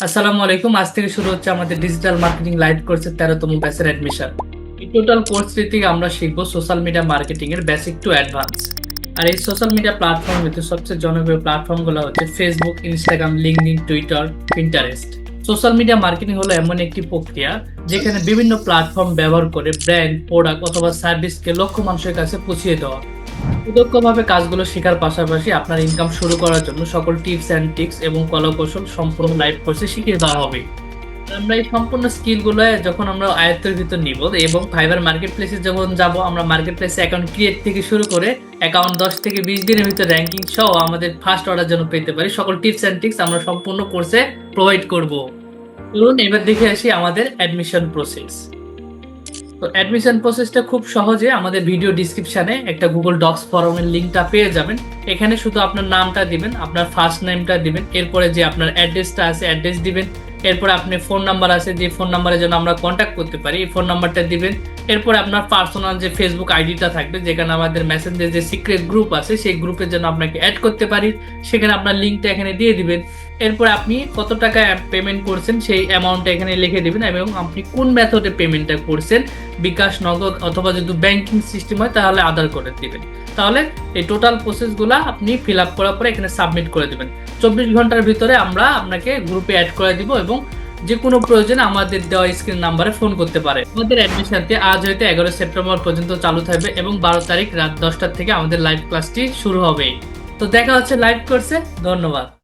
আসসালামু আলাইকুম। আজ থেকে শুরু হচ্ছে আমাদের ডিজিটাল মার্কেটিং লাইভ কোর্সের তেরোতম ব্যাচের অ্যাডমিশন এই টোটাল কোর্সটি থেকে আমরা শিখব সোশ্যাল মিডিয়া মার্কেটিং এর বেসিক টু অ্যাডভান্স আর এই সোশ্যাল মিডিয়া প্ল্যাটফর্ম ভিতরে সবচেয়ে জনপ্রিয় প্ল্যাটফর্মগুলো হচ্ছে Facebook Instagram LinkedIn Twitter Pinterest social media marketing হলো এমন একটি প্রক্রিয়া যেখানে বিভিন্ন প্ল্যাটফর্ম ব্যবহার করে ব্র্যান্ড প্রোডাক্ট অথবা সার্ভিসকে লক্ষ্য মানুষের কাছে পৌঁছিয়ে দেওয়া। সুদক্ষভাবে কাজগুলো শেখার পাশাপাশি আপনার ইনকাম শুরু করার জন্য সকল টিপস অ্যান্ড টিক্স এবং কলাকৌশল সম্পূর্ণ লাইভ কোর্সে শিখিয়ে দেওয়া হবে। আমরা এই সম্পূর্ণ স্কিলগুলো যখন আমরা আয়ত্তের ভিতর নিব এবং ফাইবার মার্কেট প্লেসে যখন যাব, আমরা মার্কেট প্লেসে অ্যাকাউন্ট ক্রিয়েট থেকে শুরু করে অ্যাকাউন্ট দশ থেকে বিশ দিনের ভিতর র্যাঙ্কিং সহ আমাদের ফার্স্ট অর্ডার জন্য পেতে পারি, সকল টিপস অ্যান্ড টিক্স আমরা সম্পূর্ণ কোর্সে প্রোভাইড করব। চলুন এবার দেখে আসি আমাদের অ্যাডমিশন প্রসেস তো অ্যাডমিশন প্রসেসটা খুব সহজে আমাদের ভিডিও ডিসক্রিপশানে একটা গুগল ডক্স ফরমের লিঙ্কটা পেয়ে যাবেন। এখানে শুধু আপনার নামটা দিবেন, আপনার ফার্স্ট নেমটা দিবেন, এরপরে যে আপনার অ্যাড্রেসটা আছে অ্যাড্রেস দিবেন, এরপরে আপনি ফোন নাম্বার আছে, যে ফোন নাম্বারের জন্য আমরা কন্ট্যাক্ট করতে পারি, এই ফোন নাম্বারটা দিবেন এরপরে আপনার পার্সোনাল যে ফেসবুক আইডিটা থাকবে, যেখানে আমাদের মেসেঞ্জের যে সিক্রেট গ্রুপ আছে, সেই গ্রুপের জন্য আপনাকে অ্যাড করতে পারি। সেখানে আপনার লিঙ্কটা এখানে দিয়ে দিবেন। এরপরে আপনি কত টাকা পেমেন্ট করছেন, সেই অ্যামাউন্টটা এখানে লিখে দিবেন এবং আপনি কোন মেথডে পেমেন্টটা করছেন, বিকাশ, নগদ অথবা যদি ব্যাংকিং সিস্টেম হয়, তাহলে আধার করে দেবেন। তাহলে এই টোটাল প্রসেসগুলো আপনি ফিল আপ করার পরে এখানে সাবমিট করে দেবেন। চব্বিশ ঘণ্টার ভিতরে আমরা আপনাকে গ্রুপে অ্যাড করে দিব এবং যে কোনো প্রয়োজনে আমাদের দেওয়া স্ক্রিন নাম্বারে ফোন করতে পারে। আমাদের অ্যাডমিশনটি আজ হইতে এগারো সেপ্টেম্বর পর্যন্ত চালু থাকবে এবং বারো তারিখ রাত দশটার থেকে আমাদের লাইভ ক্লাসটি শুরু হবে। তো দেখা হচ্ছে লাইভ কোর্সে ধন্যবাদ।